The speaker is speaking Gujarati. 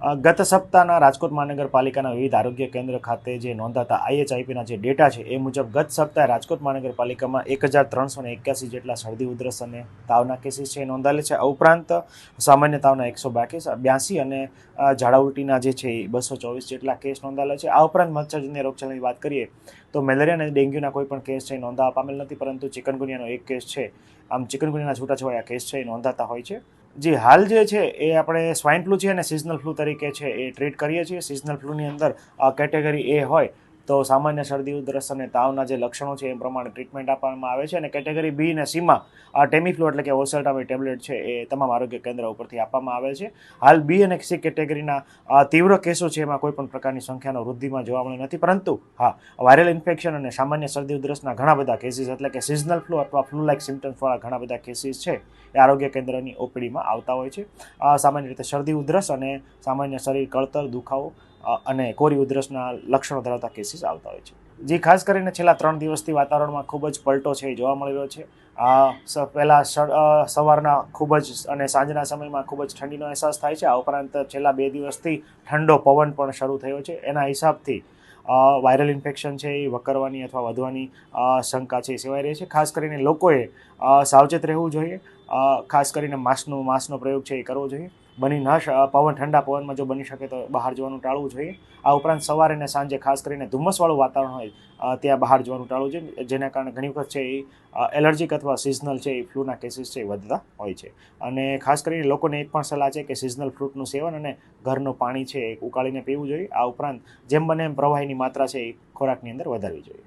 ગત સપ્તાહના રાજકોટ મહાનગરપાલિકાના વિવિધ આરોગ્ય કેન્દ્ર ખાતે જે નોંધાતા આઈએચઆઈપીના જે ડેટા છે, એ મુજબ ગત સપ્તાહે રાજકોટ મહાનગરપાલિકામાં એક હજાર ત્રણસો ને એક્યાસી જેટલા શરદી ઉધરસ અને તાવના કેસીસ છે એ નોંધાયેલા છે. ઉપરાંત સામાન્ય તાવના એકસો બાકીસ બ્યાસી અને ઝાડા ઉલટીના જે છે એ બસો ચોવીસ જેટલા કેસ નોંધાયેલા છે. આ ઉપરાંત મચ્છરજન્ય રોગચાળાની વાત કરીએ તો મેલેરિયા અને ડેન્ગ્યુના કોઈ પણ કેસ છે નોંધાવા પામેલ નથી, પરંતુ ચિકનગુનિયાનો એક કેસ છે. આમ ચિકનગુનિયાના છૂટાછવાયા કેસ છે એ નોંધાતા હોય છે. જી હાલ જે છે એ આપણે સ્વાઇન ફ્લૂ છે અને સિઝનલ ફ્લૂ તરીકે છે એ ટ્રીટ કરીએ છીએ. સિઝનલ ફ્લૂની અંદર કેટેગરી એ હોય તો સામાન્ય શરદી ઉધરસ અને તાવના જે લક્ષણો છે એ પ્રમાણે ટ્રીટમેન્ટ આપવામાં આવે છે અને કેટેગરી બી અને સીમાં આ ટેમીફ્લુ એટલે કે ઓસેલ્ટામી ટેબ્લેટ છે એ તમામ આરોગ્ય કેન્દ્ર ઉપરથી આપવામાં આવે છે. હાલ બી અને સી કેટેગરીના તીવ્ર કેસો છે એમાં કોઈ પણ પ્રકારની સંખ્યાનો વૃદ્ધિમાં જોવા મળી નથી. પરંતુ હા વાયરલ ઇન્ફેક્શન અને સામાન્ય શરદી ઉધરસના ઘણા બધા કેસીસ એટલે કે સિઝનલ ફ્લૂ અથવા ફ્લૂ લાઇક સિમ્ટમ્સવાળા ઘણા બધા કેસીસ છે એ આરોગ્ય કેન્દ્રની ઓપીડીમાં આવતા હોય છે. આ સામાન્ય રીતે શરદી ઉધરસ અને સામાન્ય શરીર કળતર, દુખાવો અને કોરી ઉધરસના લક્ષણો ધરાવતા કેસીસ આવતા હોય છે. જે ખાસ કરીને છેલ્લા ત્રણ દિવસથી વાતાવરણમાં ખૂબ જ પલટો છે એ જોવા મળી રહ્યો છે. આ પહેલા સવારના ખૂબ જ અને સાંજના સમયમાં ખૂબ જ ઠંડીનો અહેસાસ થાય છે. આ ઉપરાંત છેલ્લા બે દિવસથી ઠંડો પવન પણ શરૂ થયો છે. એના હિસાબથી વાયરલ ઇન્ફેક્શન છે એ વકરવાની અથવા વધવાની શંકા છે એ સેવાઈ રહી છે. ખાસ કરીને લોકોએ સાવચેત રહેવું જોઈએ. ખાસ કરીને માસનો, માંસનો પ્રયોગ છે એ કરવો જોઈએ. બની ન પવન, ઠંડા પવનમાં જો બની શકે તો બહાર જવાનું ટાળવું જોઈએ. આ ઉપરાંત સવારે અને સાંજે ખાસ કરીને ધુમ્મસવાળું વાતાવરણ હોય ત્યાં બહાર જવાનું ટાળવું જોઈએ. જેના કારણે ઘણી વખત છે એ એલર્જીક અથવા સિઝનલ છે એ ફ્લૂના કેસીસ છે એ વધતા હોય છે. અને ખાસ કરીને લોકોને એક પણ સલાહ છે કે સિઝનલ ફ્રૂટનું સેવન અને ઘરનું પાણી છે એ ઉકાળીને પીવું જોઈએ. આ ઉપરાંત જેમ બને એમ પ્રવાહીની માત્રા છે એ ખોરાકની અંદર વધારવી જોઈએ.